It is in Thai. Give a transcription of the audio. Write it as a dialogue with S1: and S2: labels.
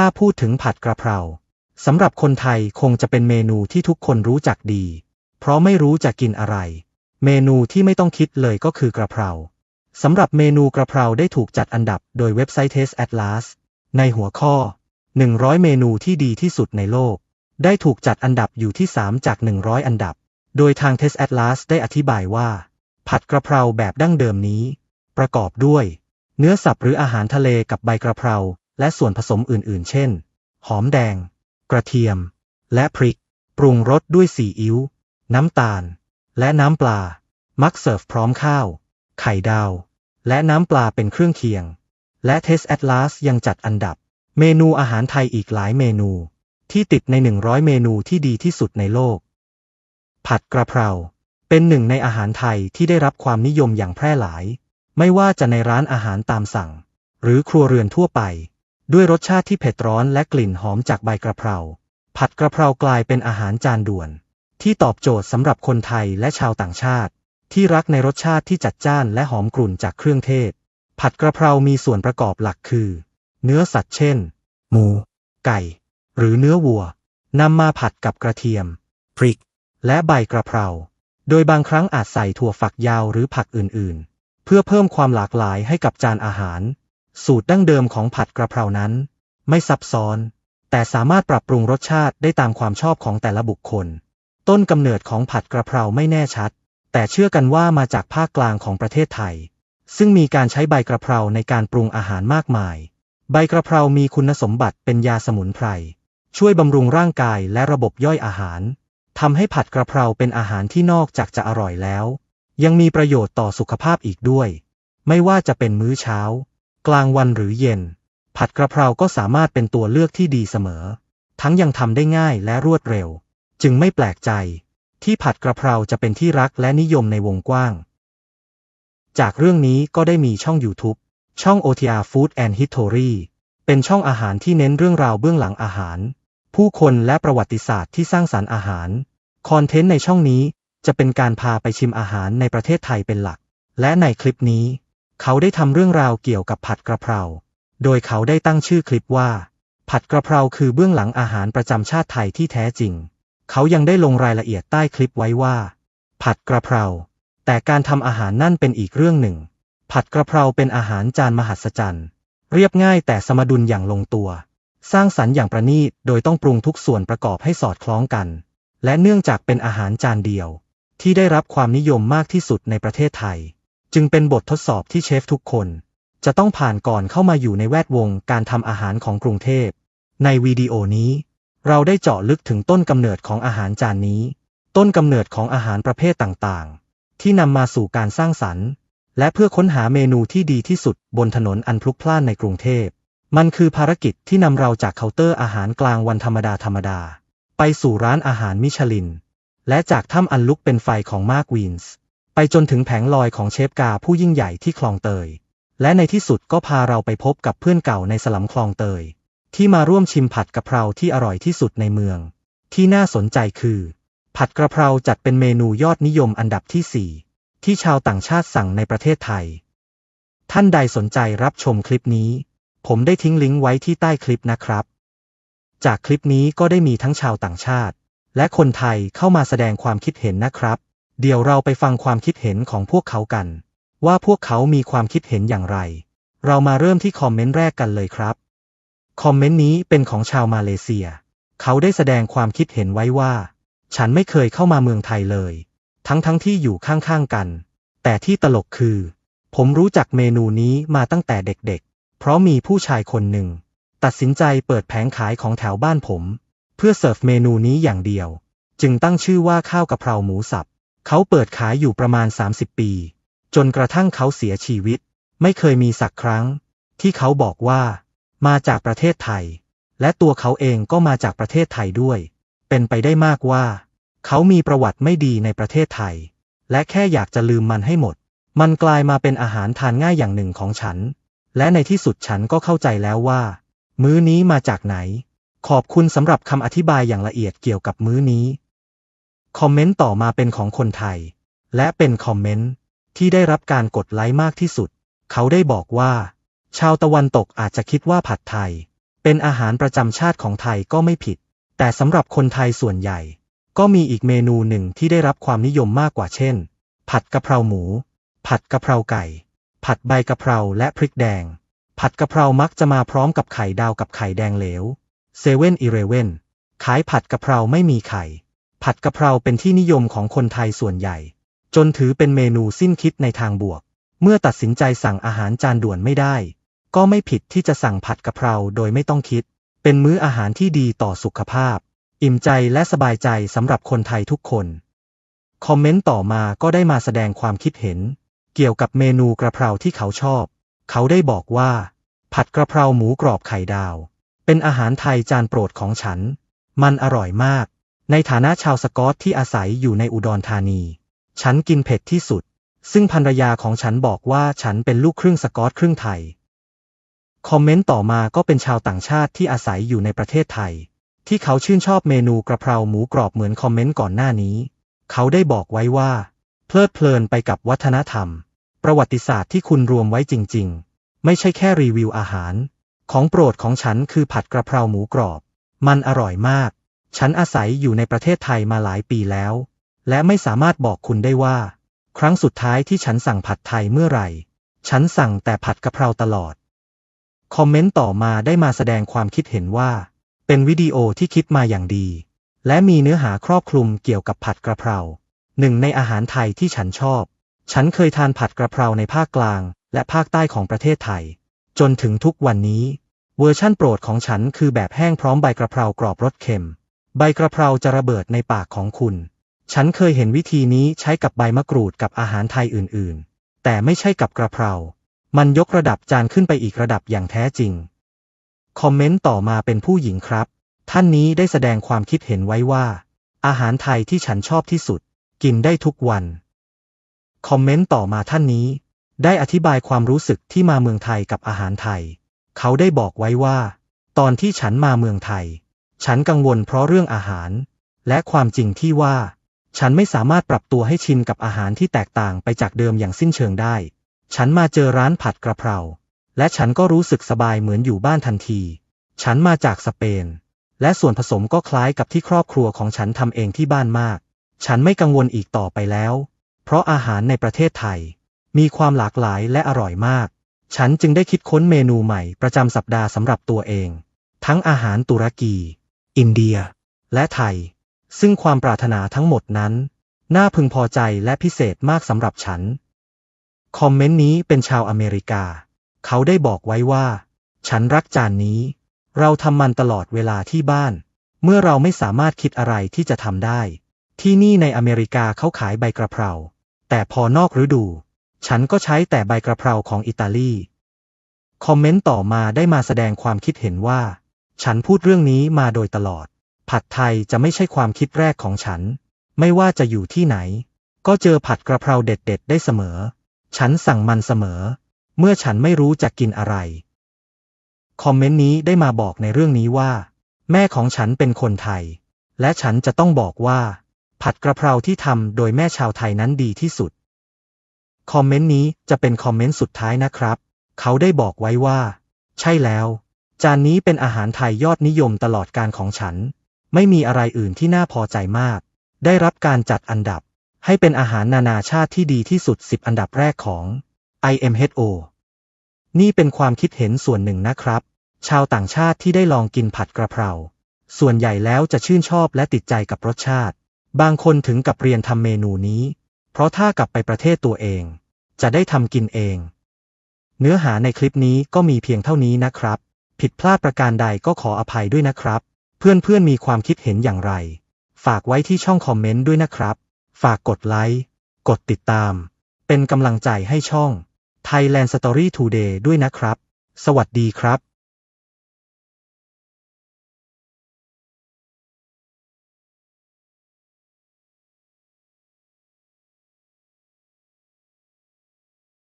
S1: ถ้าพูดถึงผัดกระเพราสำหรับคนไทยคงจะเป็นเมนูที่ทุกคนรู้จักดี เพราะไม่รู้จะกินอะไร เมนูที่ไม่ต้องคิดเลยก็คือกระเพราสำหรับเมนูกระเพราได้ถูกจัดอันดับโดยเว็บไซต์ Taste Atlas ในหัวข้อ 100 เมนูที่ดีที่สุดในโลก ได้ถูกจัดอันดับอยู่ที่ 3 จาก 100 อันดับ โดยทาง Taste Atlas ได้อธิบายว่า ผัดกระเพราแบบดั้งเดิมนี้ ประกอบด้วย เนื้อสับหรืออาหารทะเลกับใบกระเพรา และส่วนผสมอื่นๆ เช่น หอมแดง กระเทียม และพริก ปรุงรสด้วยซีอิ๊ว น้ำตาล และน้ำปลา มักเสิร์ฟพร้อมข้าว ไข่ดาว และน้ำปลาเป็นเครื่องเคียง และ Taste Atlas ยังจัดอันดับ เมนูอาหารไทยอีกหลายเมนู ที่ติดใน 100 เมนูที่ดีที่สุดในโลก ผัดกระเพรา เป็นหนึ่งในอาหารไทยที่ได้รับความนิยมอย่างแพร่หลาย ไม่ว่าจะในร้านอาหารตามสั่ง หรือครัวเรือนทั่วไป ด้วยรสชาติที่เผ็ดร้อนและกลิ่นหอมจากใบกระเพรา ผัดกระเพรากลายเป็นอาหารจานด่วน ที่ตอบโจทย์สำหรับคนไทยและชาวต่างชาติ ที่รักในรสชาติที่จัดจ้านและหอมกลุ่นจากเครื่องเทศ ผัดกระเพรามีส่วนประกอบหลักคือ เนื้อสัตว์เช่น หมู ไก่ หรือเนื้อวัวนำมาผัดกับกระเทียม พริก และใบกระเพรา โดยบางครั้งอาจใส่ถั่วฝักยาวหรือผักอื่นๆ เพื่อเพิ่มความหลากหลายให้กับจานอาหาร สูตรดั้งเดิมของผัดกระเพรานั้น ไม่ซับซ้อน แต่สามารถปรับปรุงรสชาติได้ตามความชอบของแต่ละบุคคล ต้นกำเนิดของผัดกระเพราไม่แน่ชัด แต่เชื่อกันว่ามาจากภาคกลางของประเทศไทย ซึ่งมีการใช้ใบกระเพราในการปรุงอาหารมากมาย ใบกระเพรามีคุณสมบัติเป็นยาสมุนไพรช่วยบำรุงร่างกายและระบบย่อยอาหารทำให้ผัดกระเพราเป็นอาหารที่นอกจากจะอร่อยแล้ว ยังมีประโยชน์ต่อสุขภาพอีกด้วย ไม่ว่าจะเป็นมื้อเช้า กลางวันหรือเย็น ผัดกระเพราก็สามารถเป็นตัวเลือกที่ดีเสมอ ทั้งยังทำได้ง่ายและรวดเร็ว จึงไม่แปลกใจ ที่ผัดกระเพราจะเป็นที่รักและนิยมในวงกว้าง จากเรื่องนี้ก็ได้มีช่อง YouTube ช่อง OTR Food and History เป็นช่องอาหารที่เน้นเรื่องราวเบื้องหลังอาหาร ผู้คนและประวัติศาสตร์ที่สร้างสรรค์อาหาร คอนเทนต์ในช่องนี้จะเป็นการพาไปชิมอาหารในประเทศไทยเป็นหลัก และในคลิปนี้ เขาได้ทำเรื่องราวเกี่ยวกับผัดกระเพรา โดยเขาได้ตั้งชื่อคลิปว่า ผัดกระเพราคือเบื้องหลังอาหารประจำชาติไทยที่แท้จริง เขายังได้ลงรายละเอียดใต้คลิปไว้ว่า ผัดกระเพรา แต่การทำอาหารนั่นเป็นอีกเรื่องหนึ่ง ผัดกระเพราเป็นอาหารจานมหัศจรรย์ เรียบง่ายแต่สมดุลอย่างลงตัว สร้างสรรค์อย่างประณีต โดยต้องปรุงทุกส่วนประกอบให้สอดคล้องกัน และเนื่องจากเป็นอาหารจานเดียว ที่ได้รับความนิยมมากที่สุดในประเทศไทย จึงเป็นบททดสอบที่เชฟทุกคน จะต้องผ่านก่อนเข้ามาอยู่ในแวดวงการทำอาหารของกรุงเทพ ในวิดีโอนี้ เราได้เจาะลึกถึงต้นกำเนิดของอาหารจานนี้ ต้นกำเนิดของอาหารประเภทต่างๆ ที่นำมาสู่การสร้างสรรค์ และเพื่อค้นหาเมนูที่ดีที่สุดบนถนนอันพลุกพล่านในกรุงเทพ มันคือภารกิจที่นำเราจากเคาน์เตอร์อาหารกลางวันธรรมดาธรรมดา ไปสู่ร้านอาหารมิชลิน และจากถ้ำอันลุกเป็นไฟของมาร์กวีนส์ ไปจนถึงแผงลอยของเชฟกาผู้ยิ่งใหญ่ที่คลองเตย และในที่สุดก็พาเราไปพบกับเพื่อนเก่าในสลัมคลองเตย ที่มาร่วมชิมผัดกะเพราที่อร่อยที่สุดในเมือง ที่น่าสนใจคือ ผัดกระเพราจัดเป็นเมนูยอดนิยมอันดับที่ 4 ที่ชาวต่างชาติสั่งในประเทศไทย ท่านใดสนใจรับชมคลิปนี้ ผมได้ทิ้งลิงก์ไว้ที่ใต้คลิปนะครับ จากคลิปนี้ก็ได้มีทั้งชาวต่างชาติ และคนไทยเข้ามาแสดงความคิดเห็นนะครับ เดี๋ยวเราไปฟังความคิดเห็นของพวกเขากัน ว่าพวกเขามีความคิดเห็นอย่างไร เรามาเริ่มที่คอมเมนต์แรกกันเลยครับ คอมเมนต์นี้เป็นของชาวมาเลเซีย เขาได้แสดงความคิดเห็นไว้ว่า ฉันไม่เคยเข้ามาเมืองไทยเลย ทั้งทั้งที่อยู่ข้างๆกัน แต่ที่ตลกคือ ผมรู้จักเมนูนี้มาตั้งแต่เด็กๆ เพราะมีผู้ชายคนหนึ่ง ตัดสินใจเปิดแผงขายของแถวบ้านผม เพื่อเสิร์ฟเมนูนี้อย่างเดียว จึงตั้งชื่อว่าข้าวกะเพราหมูสับ เขาเปิดขายอยู่ประมาณ 30 ปี จนกระทั่งเขาเสียชีวิต ไม่เคยมีสักครั้ง ที่เขาบอกว่า มาจากประเทศไทย และตัวเขาเองก็มาจากประเทศไทยด้วย เป็นไปได้มากว่า เขามีประวัติไม่ดีในประเทศไทย และแค่อยากจะลืมมันให้หมด มันกลายมาเป็นอาหารทานง่ายอย่างหนึ่งของฉัน และในที่สุดฉันก็เข้าใจแล้วว่า มื้อนี้มาจากไหน ขอบคุณสำหรับคำอธิบายอย่างละเอียดเกี่ยวกับมื้อนี้ คอมเมนต์ต่อมาเป็นของคนไทย และเป็นคอมเมนต์ที่ได้รับการกดไลค์มากที่สุด เขาได้บอกว่า ชาวตะวันตกอาจจะคิดว่าผัดไทย เป็นอาหารประจำชาติของไทยก็ไม่ผิด แต่สำหรับคนไทยส่วนใหญ่ ก็มีอีกเมนูหนึ่งที่ได้รับความนิยมมากกว่าเช่น ผัดกะเพราหมู ผัดกะเพราไก่ ผัดใบกะเพราและพริกแดง ผัดกะเพรามักจะมาพร้อมกับไข่ดาวกับไข่แดงเหลวเซเว่นอีเลเว่นขายผัดกะเพราไม่มีไข่ ผัดกะเพราเป็นที่นิยมของคนไทยส่วนใหญ่ จนถือเป็นเมนูสิ้นคิดในทางบวก เมื่อตัดสินใจสั่งอาหารจานด่วนไม่ได้ ก็ไม่ผิดที่จะสั่งผัดกะเพราโดยไม่ต้องคิด เป็นมื้ออาหารที่ดีต่อสุขภาพ อิ่มใจและสบายใจสำหรับคนไทยทุกคน คอมเมนต์ต่อมาก็ได้มาแสดงความคิดเห็น เกี่ยวกับเมนูกระเพราที่เขาชอบ เขาได้บอกว่า ผัดกระเพราหมูกรอบไข่ดาว เป็นอาหารไทยจานโปรดของฉัน มันอร่อยมาก ในฐานะชาวสกอตที่อาศัยอยู่ในอุดรธานี ฉันกินเผ็ดที่สุด ซึ่งภรรยาของฉันบอกว่าฉันเป็นลูกครึ่งสกอตครึ่งไทย คอมเมนต์ต่อมาก็เป็นชาวต่างชาติที่อาศัยอยู่ในประเทศไทย ที่เขาชื่นชอบเมนูกระเพราหมูกรอบเหมือนคอมเมนต์ก่อนหน้านี้ เขาได้บอกไว้ว่า เพลิดเพลินไปกับวัฒนธรรม ประวัติศาสตร์ที่คุณรวมไว้จริง ๆ ไม่ใช่แค่รีวิวอาหาร ของโปรดของฉันคือผัดกระเพราหมูกรอบ มันอร่อยมาก ฉันอาศัยอยู่ในประเทศไทยมาหลายปีแล้ว และไม่สามารถบอกคุณได้ว่า ครั้งสุดท้ายที่ฉันสั่งผัดไทยเมื่อไหร่ ฉันสั่งแต่ผัดกะเพราตลอด คอมเมนต์ต่อมาได้มาแสดงความคิดเห็นว่า เป็นวิดีโอที่คิดมาอย่างดี และมีเนื้อหาครอบคลุมเกี่ยวกับผัดกระเพราหนึ่งในอาหารไทยที่ฉันชอบ ฉันเคยทานผัดกระเพราในภาคกลาง และภาคใต้ของประเทศไทย จนถึงทุกวันนี้ เวอร์ชั่นโปรดของฉันคือแบบแห้งพร้อมใบกระเพรากรอบรสเค็ม ใบกระเพราจะระเบิดในปากของคุณ ฉันเคยเห็นวิธีนี้ใช้กับใบมะกรูดกับอาหารไทยอื่นๆ แต่ไม่ใช่กับกระเพรา มันยกระดับจานขึ้นไปอีกระดับอย่างแท้จริง คอมเมนต์ต่อมาเป็นผู้หญิงครับ ท่านนี้ได้แสดงความคิดเห็นไว้ว่า อาหารไทยที่ฉันชอบที่สุด กินได้ทุกวัน คอมเมนต์ต่อมาท่านนี้ ได้อธิบายความรู้สึกที่มาเมืองไทยกับอาหารไทย เขาได้บอกไว้ว่า ตอนที่ฉันมาเมืองไทย ฉันกังวลเพราะเรื่องอาหาร และความจริงที่ว่า ฉันไม่สามารถปรับตัวให้ชินกับอาหารที่แตกต่างไปจากเดิมอย่างสิ้นเชิงได้ ฉันมาเจอร้านผัดกระเพรา และฉันก็รู้สึกสบายเหมือนอยู่บ้านทันที ฉันมาจากสเปน และส่วนผสมก็คล้ายกับที่ครอบครัวของฉันทำเองที่บ้านมาก ฉันไม่กังวลอีกต่อไปแล้ว เพราะอาหารในประเทศไทย มีความหลากหลายและอร่อยมาก ฉันจึงได้คิดค้นเมนูใหม่ประจำสัปดาห์สำหรับตัวเอง ทั้งอาหารตุรกี อินเดีย และไทย ซึ่งความปรารถนาทั้งหมดนั้น น่าพึงพอใจและพิเศษมากสำหรับฉัน คอมเมนต์นี้เป็นชาวอเมริกา เขาได้บอกไว้ว่า ฉันรักจานนี้ เราทำมันตลอดเวลาที่บ้าน เมื่อเราไม่สามารถคิดอะไรที่จะทำได้ ที่นี่ในอเมริกาเขาขายใบกระเพรา แต่พอนอกฤดู ฉันก็ใช้แต่ใบกระเพราของอิตาลี คอมเมนต์ต่อมาได้มาแสดงความคิดเห็นว่า ฉันพูดเรื่องนี้มาโดยตลอด ผัดไทยจะไม่ใช่ความคิดแรกของฉัน ไม่ว่าจะอยู่ที่ไหน ก็เจอผัดกระเพราเด็ดๆ ได้เสมอ ฉันสั่งมันเสมอ เมื่อฉันไม่รู้จะกินอะไร คอมเมนต์นี้ได้มาบอกในเรื่องนี้ว่า แม่ของฉันเป็นคนไทย และฉันจะต้องบอกว่า ผัดกระเพราที่ทำโดยแม่ชาวไทยนั้นดีที่สุด คอมเมนต์นี้จะเป็นคอมเมนต์สุดท้ายนะครับ เขาได้บอกไว้ว่า ใช่แล้ว จานนี้เป็นอาหารไทยยอดนิยมตลอดการของฉัน ไม่มีอะไรอื่นที่น่าพอใจมาก ได้รับการจัดอันดับ ให้เป็นอาหารนานาชาติที่ดีที่สุด 10 อันดับแรกของ IMHO นี่เป็นความคิดเห็นส่วนหนึ่งนะครับ ชาวต่างชาติที่ได้ลองกินผัดกระเพรา ส่วนใหญ่แล้วจะชื่นชอบและติดใจกับรสชาติ บางคนถึงกับเรียนทำเมนูนี้ เพราะถ้ากลับไปประเทศตัวเอง จะได้ทำกินเอง เนื้อหาในคลิปนี้ก็มีเพียงเท่านี้นะครับ ผิดพลาดประการใดก็ขออภัยด้วยนะครับ เพื่อนๆมีความคิดเห็นอย่างไร ฝากไว้ที่ช่องคอมเมนต์ด้วยนะครับ ฝากกดไลค์ กดติดตาม เป็นกำลังใจให้ช่อง Thailand Story Today ด้วยนะครับ สวัสดีครับ